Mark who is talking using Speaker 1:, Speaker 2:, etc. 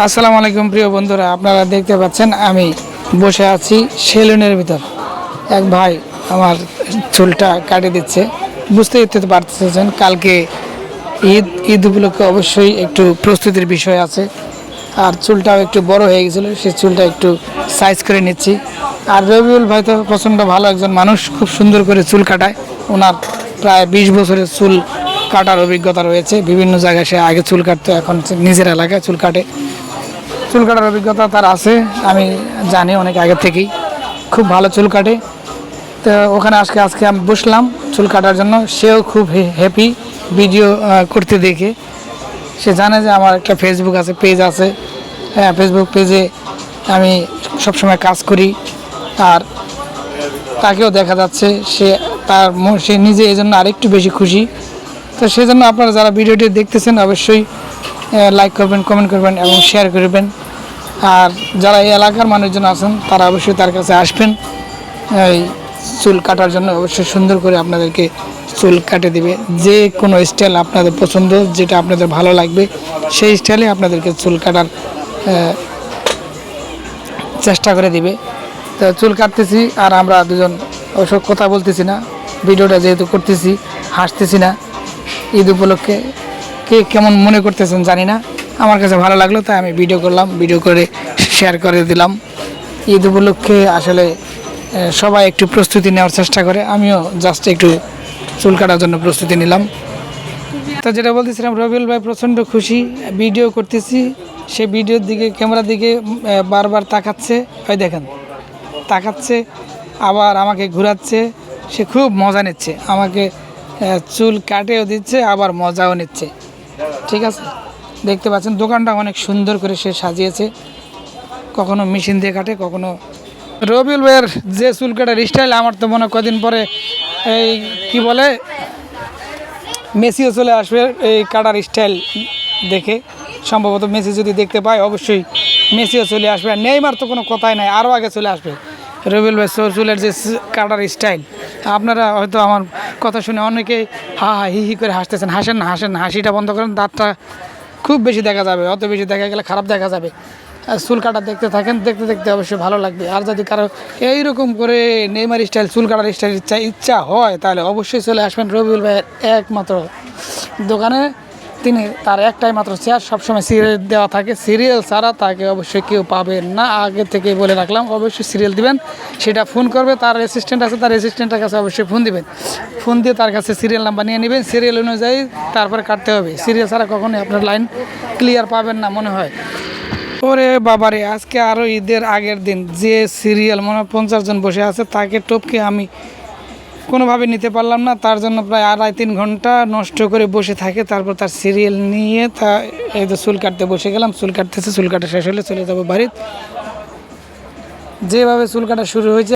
Speaker 1: আসসালামু আলাইকুম প্রিয় বন্ধুরা, আপনারা দেখতে পাচ্ছেন আমি বসে আছি সেলুনের ভিতর। এক ভাই আমার চুলটা কাটে দিচ্ছে। বুঝতেই তো পারতেছেন, কালকে ঈদ ঈদ উপলক্ষে অবশ্যই একটু প্রস্তুতির বিষয় আছে। আর চুলটাও একটু বড় হয়ে গেছিল সেই চুলটা একটু সাইজ করে নিচ্ছি। আর রবিউল ভাই তো প্রচণ্ড ভালো একজন মানুষ, খুব সুন্দর করে চুল কাটায়। ওনার প্রায় বিশ বছরের চুল কাটার অভিজ্ঞতা রয়েছে। বিভিন্ন জায়গায় সে আগে চুল কাটতো, এখন নিজের এলাকায় চুল কাটে। চুল কাটার অভিজ্ঞতা তার আছে, আমি জানি অনেক আগে থেকেই। খুব ভালো চুল কাটে। তো ওখানে আজকে আজকে আমি বসলাম চুল কাটার জন্য। সেও খুব হ্যাপি ভিডিও করতে দেখে। সে জানে যে আমার একটা ফেসবুক আছে পেজ আছে। হ্যাঁ ফেসবুক পেজে আমি সবসময় কাজ করি। আর তাকেও দেখা যাচ্ছে, সে তার সে নিজে এই জন্য আরেকটু বেশি খুশি। তো সেজন্য আপনারা যারা ভিডিওটি দেখতেছেন, অবশ্যই লাইক করবেন কমেন্ট করবেন এবং শেয়ার করবেন। আর যারা এই এলাকার মানুষজন আছেন, তারা অবশ্যই তার কাছে আসবেন। এই চুল কাটার জন্য অবশ্যই সুন্দর করে আপনাদেরকে চুল কাটে দিবে। যে কোনো স্টাইল আপনাদের পছন্দ, যেটা আপনাদের ভালো লাগবে, সেই স্টাইলে আপনাদেরকে চুল কাটার চেষ্টা করে দিবে। তো চুল কাটতেছি আর আমরা দুজন অবশ্য কথা বলতেছি না। ভিডিওটা যেহেতু করতেছি, হাসতেছি না। ঈদ উপলক্ষে কে কেমন মনে করতেছেন জানি না। আমার কাছে ভালো লাগল, তাই আমি ভিডিও করলাম ভিডিও করে শেয়ার করে দিলাম। ঈদ উপলক্ষে আসলে সবাই একটু প্রস্তুতি নেওয়ার চেষ্টা করে, আমিও জাস্ট একটু চুল কাটার জন্য প্রস্তুতি নিলাম। তো যেটা বলতেছিলাম, রবিউল ভাই প্রচণ্ড খুশি ভিডিও করতেছি, সে ভিডিওর দিকে ক্যামেরার দিকে বারবার তাকাচ্ছে। ওই দেখেন, তাকাচ্ছে, আবার আমাকে ঘোরাচ্ছে, সে খুব মজা নিচ্ছে। আমাকে চুল কাটেও দিচ্ছে, আবার মজাও নিচ্ছে। ঠিক আছে? দেখতে পাচ্ছেন, দোকানটা অনেক সুন্দর করে সে সাজিয়েছে। কখনো মেশিন দিয়ে কাটে, কখনো রবিউল ভাইয়ের যে চুল কাটার স্টাইল আমার তো মনে কদিন পরে এই কি বলে, মেসিও চলে আসবে এই কাটার স্টাইল দেখে। সম্ভবত মেসি যদি দেখতে পায়, অবশ্যই মেসিও চলে আসবে। আর নেইমার তো কোনো কথাই নাই, আরও আগে চলে আসবে। রবিউল ভাই চুলের যে কাটার স্টাইল আপনারা হয়তো আমার কথা শুনে অনেকেই হা হা হি হি করে হাসতেছেন। হাসেন না, হাসেন হাসিটা বন্ধ করেন, দাঁতটা খুব বেশি দেখা যাবে, অত বেশি দেখা গেলে খারাপ দেখা যাবে। চুল কাটা দেখতে থাকেন, দেখতে দেখতে অবশ্যই ভালো লাগবে। আর যদি কারও এইরকম করে নেইমার স্টাইল চুল কাটার স্টাইল ইচ্ছা ইচ্ছা হয়, তাহলে অবশ্যই চলে আসবেন রবিউল ভাইয়ের একমাত্র দোকানে। তিনি তার একটাই মাত্র চেয়ার, সবসময় সিরিয়াল দেওয়া থাকে। সিরিয়াল ছাড়া তাকে অবশ্যই কেউ পাবে না। আগে থেকে বলে রাখলাম, অবশ্যই সিরিয়াল দিবেন। সেটা ফোন করবে, তার অ্যাসিস্ট্যান্ট আছে, তার অ্যাসিস্ট্যান্টের কাছে অবশ্যই ফোন দিবেন। ফোন দিয়ে তার কাছে সিরিয়াল নাম্বার নিয়ে নেবেন। সিরিয়াল অনুযায়ী তারপরে কাটতে হবে। সিরিয়াল ছাড়া কখনোই আপনার লাইন ক্লিয়ার পাবেন না, মনে হয়। ওরে বাবারে, আজকে আরও ঈদের আগের দিন। যে সিরিয়াল মনে হয় পঞ্চাশ জন বসে আছে, তাকে টপকে আমি কোনোভাবে নিতে পারলাম না। তার জন্য প্রায় আড়াই তিন ঘণ্টা নষ্ট করে বসে থাকে। তারপর তার সিরিয়াল নিয়ে তা এই তো চুল কাটতে বসে গেলাম। চুল কাটতেছে, চুল কাটা শেষ হলে চলে যাব বাড়িতে। যেভাবে চুল কাটা শুরু হয়েছে